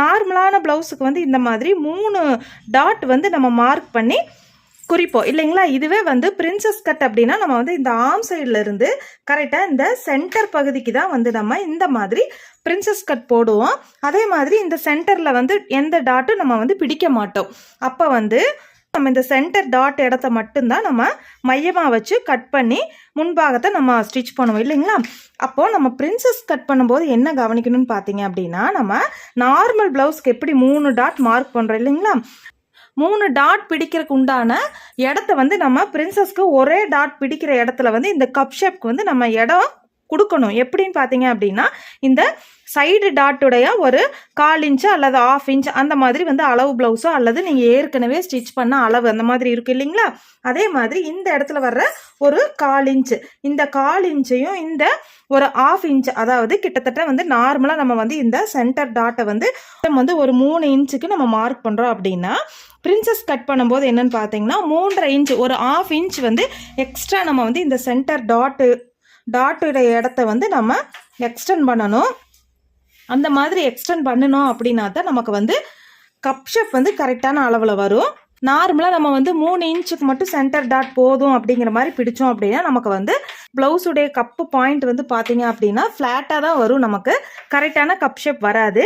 நார்மலான ப்ளவுஸுக்கு வந்து இந்த மாதிரி மூணு டாட் வந்து நம்ம மார்க் பண்ணி குறிப்போம். இல்லைங்களா? இதுவே வந்து பிரின்சஸ் கட் அப்படின்னா நம்ம வந்து இந்த ஆம் சைடில் இருந்து கரெக்டாக இந்த சென்டர் பகுதிக்கு தான் வந்து நம்ம இந்த மாதிரி பிரின்சஸ் கட் போடுவோம். அதே மாதிரி இந்த சென்டரில் வந்து எந்த டாட்டும் நம்ம வந்து பிடிக்க மாட்டோம். அப்போ வந்து நம்ம இந்த சென்டர் டாட் இடத்த மட்டும்தான் நம்ம மையமாக வச்சு கட் பண்ணி முன்பாகத்தை நம்ம ஸ்டிச் பண்ணுவோம் இல்லைங்களா? அப்போது நம்ம பிரின்சஸ் கட் பண்ணும்போது என்ன கவனிக்கணும்னு பார்த்தீங்க அப்படின்னா நம்ம நார்மல் ப்ளவுஸ்க்கு எப்படி மூணு டாட் மார்க் பண்ணுறோம் இல்லைங்களா? மூணு டாட் பிடிக்கிறதுக்கு உண்டான இடத்த வந்து நம்ம பிரின்சஸ்க்கு ஒரே டாட் பிடிக்கிற இடத்துல வந்து இந்த கப் ஷேப்க்கு வந்து நம்ம இடம் கொடுக்கணும். எப்படின்னு பார்த்தீங்க அப்படின்னா இந்த சைடு டாட்டுடைய ஒரு கால் இன்ச்சு அல்லது ஆஃப் இன்ச் அந்த மாதிரி வந்து அளவு ப்ளவுஸோ அல்லது நீங்கள் ஏற்கனவே ஸ்டிச் பண்ண அளவு அந்த மாதிரி இருக்கு இல்லைங்களா? அதே மாதிரி இந்த இடத்துல வர்ற ஒரு கால் இன்ச்சு இந்த கால் இன்ச்சையும் இந்த ஒரு ஆஃப் இன்ச் அதாவது கிட்டத்தட்ட வந்து நார்மலாக நம்ம வந்து இந்த சென்டர் டாட்டை வந்து நம்ம வந்து ஒரு மூணு இன்ச்சுக்கு நம்ம மார்க் பண்ணுறோம் அப்படின்னா பிரின்சஸ் கட் பண்ணும்போது என்னென்னு பார்த்தீங்கன்னா மூன்றரை இன்ச் ஒரு ஆஃப் இன்ச் வந்து எக்ஸ்ட்ரா நம்ம வந்து இந்த சென்டர் டாட்டு டாட்டுடைய இடத்த வந்து நம்ம எக்ஸ்டெண்ட் பண்ணணும். அந்த மாதிரி எக்ஸ்டெண்ட் பண்ணணும் அப்படின்னா தான் நமக்கு வந்து கப் ஷேப் வந்து கரெக்டான அளவில் வரும். நார்மலாக நம்ம வந்து மூணு இன்ச்சுக்கு மட்டும் சென்டர் டாட் போதும் அப்படிங்கிற மாதிரி பிடிச்சோம் அப்படின்னா நமக்கு வந்து ப்ளவுஸுடைய கப்பு பாயிண்ட் வந்து பார்த்தீங்க அப்படின்னா ஃப்ளாட்டாக தான் வரும். நமக்கு கரெக்டான கப் ஷேப் வராது.